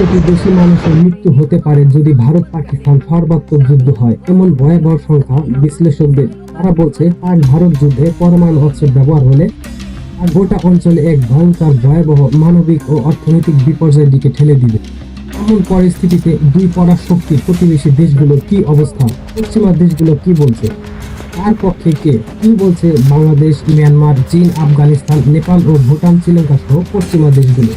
কোটি বেশি মানুষের মৃত্যু হতে পারে যদি ভারত, পাকিস্তান সর্বাত্মক যুদ্ধ হয়। এমন ভয়াবহ সংখ্যা বিশ্লেষকদের। তারা বলছে পাক ভারত যুদ্ধে পরমাণু অস্ত্রের ব্যবহার হলে আর গোটা অঞ্চলে এক ভয়ঙ্কর, ভয়াবহ মানবিক ও অর্থনৈতিক বিপর্যয়ের দিকে ঠেলে দিবে। এমন পরিস্থিতিতে দুই পরাশক্তি প্রতিবেশী দেশগুলো কি অবস্থা? পশ্চিমা দেশগুলো কি বলছে? তার পক্ষে কে? কি বলছে বাংলাদেশ, মিয়ানমার, চীন, আফগানিস্তান, নেপাল ও ভুটান, শ্রীলঙ্কা সহ পশ্চিমা দেশগুলো?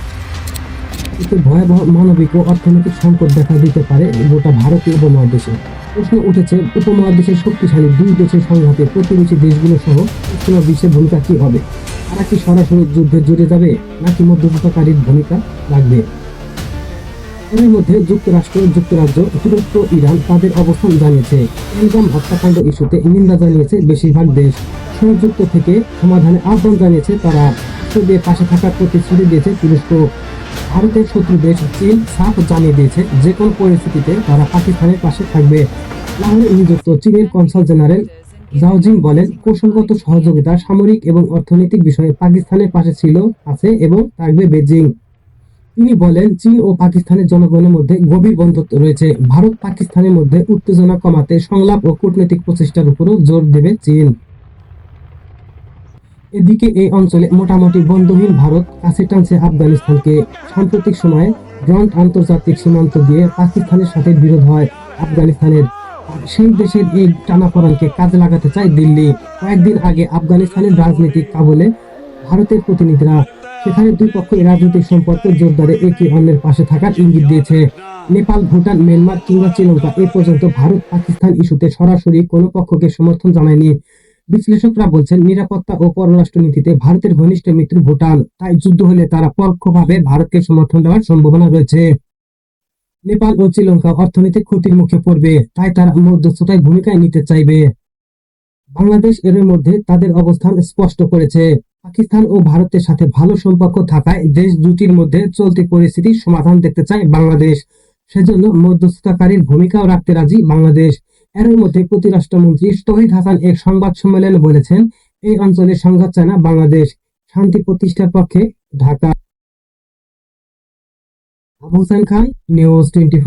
এতে ভয়াবহ মানবিক ও অর্থনৈতিক সংকট দেখা দিতে পারে গোটা ভারতীয় উপমহাদেশে। প্রশ্ন উঠেছে, উপমহাদেশের শক্তিশালী দুই দেশের সংঘাতে প্রতিবেশী দেশগুলো সহ পশ্চিমা বিশ্বের ভূমিকা কি হবে? তারা কি সরাসরি যুদ্ধে জড়িয়ে যাবে, নাকি মধ্যস্থতাকারীর ভূমিকা রাখবে এর মধ্যে যুক্তরাষ্ট্র, যুক্তরাজ্য তুরস্ক ইরান তাদের অবস্থান জানিয়েছে। পহেলগাম হত্যাকাণ্ড ইস্যুতে নিন্দা জানিয়েছে বেশিরভাগ দেশ। সংযুক্ত থেকে সমাধানে আহ্বান জানিয়েছে তারা। রাষ্ট্রদের পাশে থাকার প্রতিশ্রুতি দিয়েছে তুরস্ক। ভারতের শত্রু দেশ চীন সাফ জানিয়ে দিয়েছে যে কোনো পরিস্থিতিতে তারা পাকিস্তানের পাশে থাকবে। লাহোরে নিযুক্ত চীনের কনসাল জেনারেল জাওজিং বলেন, কৌশলগত সহযোগিতা, সামরিক এবং অর্থনৈতিক বিষয়ে পাকিস্তানের পাশে ছিল, আছে এবং থাকবে বেজিং। তিনি বলেন, চীন ও পাকিস্তানের জনগণের মধ্যে গভীর বন্ধুত্ব রয়েছে। ভারত পাকিস্তানের মধ্যে উত্তেজনা কমাতে সংলাপ ও কূটনৈতিক প্রচেষ্টার উপরও জোর দেবে চীন। এদিকে এই অঞ্চলে মোটামুটি বন্ধুহীন ভারত কাছে টানছে আফগানিস্তানকে সাম্প্রতিক সময়ে ব্রন্ট আন্তর্জাতিক সীমান্ত দিয়ে পাকিস্তানের সাথে বিরোধ হয় আফগানিস্তানের। সেই দেশের এই টানাপোড়ানকে কাজে লাগাতে চায় দিল্লি। কয়েকদিন আগে আফগানিস্তানের রাজনৈতিক কাবলে ভারতের প্রতিনিধিরা সেখানে দুই পক্ষের রাজনৈতিক সম্পর্ক জোরদারে একে অন্যের পাশে থাকার ইঙ্গিত দিয়েছে। নেপাল, ভুটান, মিয়ানমার কিংবা শ্রীলঙ্কা এ পর্যন্ত ভারত, পাকিস্তান ইস্যুতে সরাসরি কোনো পক্ষকে সমর্থন জানায়নি। বিশ্লেষকরা বলছেন, নিরাপত্তা ও পররাষ্ট্র নীতিতে ভারতের ঘনিষ্ঠ মিত্র ভুটান, তাই যুদ্ধ হলে তারা পরোক্ষভাবে ভারতকে সমর্থন দেওয়ার সম্ভাবনা রয়েছে। নেপাল ও শ্রীলঙ্কা অর্থনৈতিক ক্ষতির মুখে পড়বে, তাই তারা মধ্যস্থতায় ভূমিকায় নিতে চাইবে। বাংলাদেশ এর মধ্যে তাদের অবস্থান স্পষ্ট করেছে। পাকিস্তান ও ভারতের সাথে ভালো সম্পর্ক থাকায় দেশ দুটির মধ্যে চলতি পরিস্থিতির সমাধান দেখতে চায় বাংলাদেশ। সেজন্য মধ্যস্থতাকারীর ভূমিকাও রাখতে রাজি বাংলাদেশ। এর মধ্যে প্রতিরাষ্ট্রমন্ত্রী তহিদ হাসান এক সংবাদ সম্মেলনে বলেছেন, এই অঞ্চলের সংঘাত চায় না বাংলাদেশ। শান্তি প্রতিষ্ঠার পক্ষে Dhaka. Abu Hossain Khan, News twenty